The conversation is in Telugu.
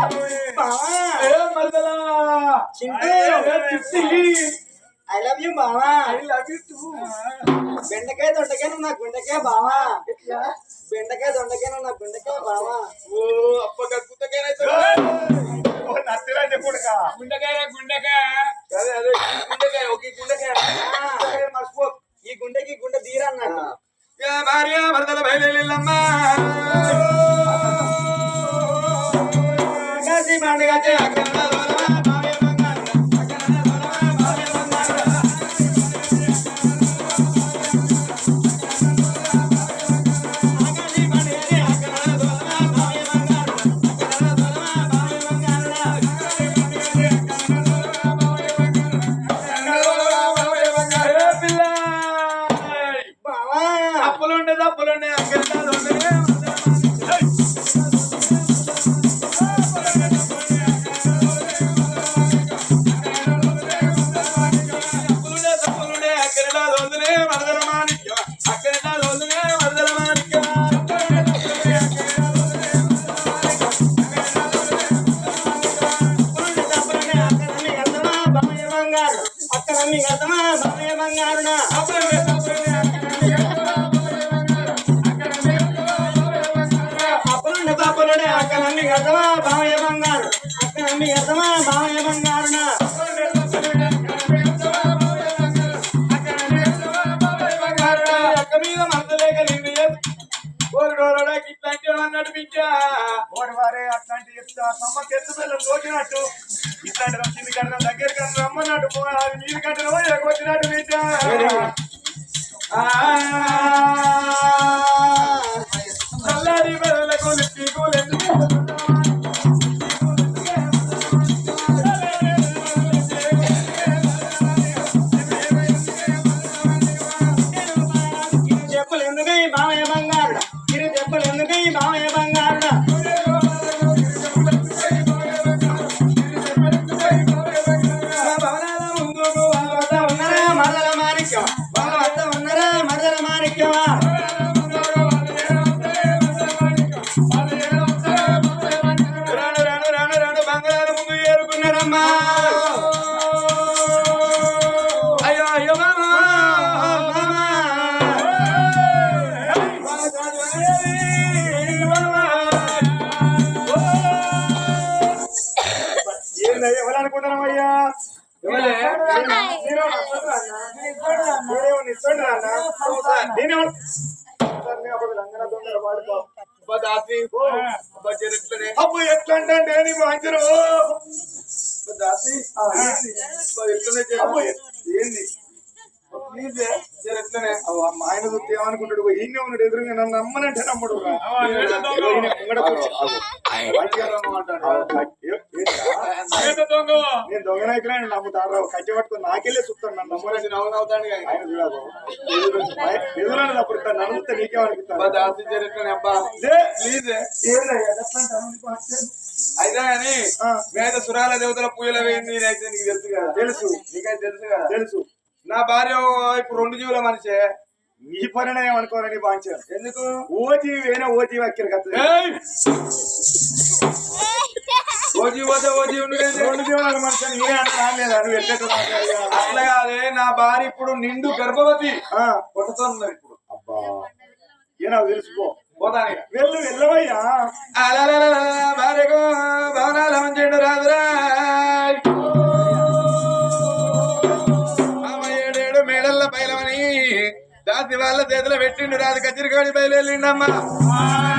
ఏ మరదలా? చింటూ. ఐ లవ్ యూ బావా ఐ లవ్ యూ టూ బెండకాయ దొండకాయ నా గుండెకాయ బావా. బెండకాయ దొండకాయ నా గుండెకాయ బావా. ఓ ఓ నత్తిలాంటి కొడుకా? గుండెకాయ గుండెకాయ. అదే అదే ఈ గుండెకాయ ఒక గుండెకాయ. మర్చిపో. ఈ గుండెకి గుండె తీరా అన్నట్టు యా భార్య భర్తల బయలుదేరిల్లమ్మా. అక్కడ దోదులే వరదల మాణిక్యం. అక్కడ దోదులే వరదల అక్కడ మీ గతమా బావయ్య బంగారునా అక్కడ మీ గతమా బావయ్య బంగారు. అక్కడ మీ గతమా బావయ్య బంగారునా ఇట్లాంటి నడిపించా ఓడి వారే అట్లాంటి సమ్మ తెచ్చు పిల్లలు దోచినట్టు ఇట్లాంటి వచ్చింది కన్నా దగ్గర కన్నా రమ్మన్నట్టు పో, అది నీరు కట్టిన వచ్చినట్టు బిడ్డ. చల్లారి పీకులెందుకు ఇరు ఏరుకున్నారమ్మా అయ్యో అయ్యో మామా మామా ఏంది ఎవరనుకుంటున్నామయ్యా నేనేమో నిస్సండి నాన్న నేనేమో ఏంది? ప్లీజ్ అవ్వ, మా ఆయన చూస్తే ఏమనుకుంటాడు? ఈయనే ఉన్నాడు ఎదురుగా నన్ను నమ్మనంటే నమ్మడు. ఎంత దొంగ. నేను దొంగనైతే నమ్ముతారు కట్టి పట్టుకుని నాకెళ్ళే చూస్తాను నన్ను నమ్మలేదు నవ్వుతాడు ఆయన చూడకు ఎదురని అప్పుడు నన్ను నీకేమనుకుంటాను. ప్లీజ్ ఏందయ్యా, అయితే అని ఆ. వేద సురాల దేవతల పూజలు వేయింది నేనైతే నీకు తెలుసు కదా. తెలుసు. నీకైతే తెలుసు కదా. తెలుసు. నా భార్య ఇప్పుడు రెండు జీవుల మనిషే. నీ పనినే ఏమనుకోరని బాంచాను ఎందుకు? ఓజీ వేనే ఓజీ అక్కడికి వస్తుంది ఏయ్! ఓజీ పోతే ఓజీ. రెండు జీవనాలు మనిషి నేనే అంటే రాలేదా నువ్వు ఎట్లా అట్లా కాదే. నా భార్య ఇప్పుడు నిండు గర్భవతి. ఆ, పుట్టుతున్నది ఇప్పుడు. అబ్బా. ఏ నాకు తెలుసుకో. పోతాను. వెళ్ళు వెళ్ళవయ్యా. భార్యకు భవనాల మంచెండు రాదురా మామ ఏడేడు మేడల్ల బయలమని దాసి వాళ్ళ చేతిలో పెట్టిండు రాదు కచ్చిరికాడి బయలుదేరిండమ్మా కచ్చిరికాడి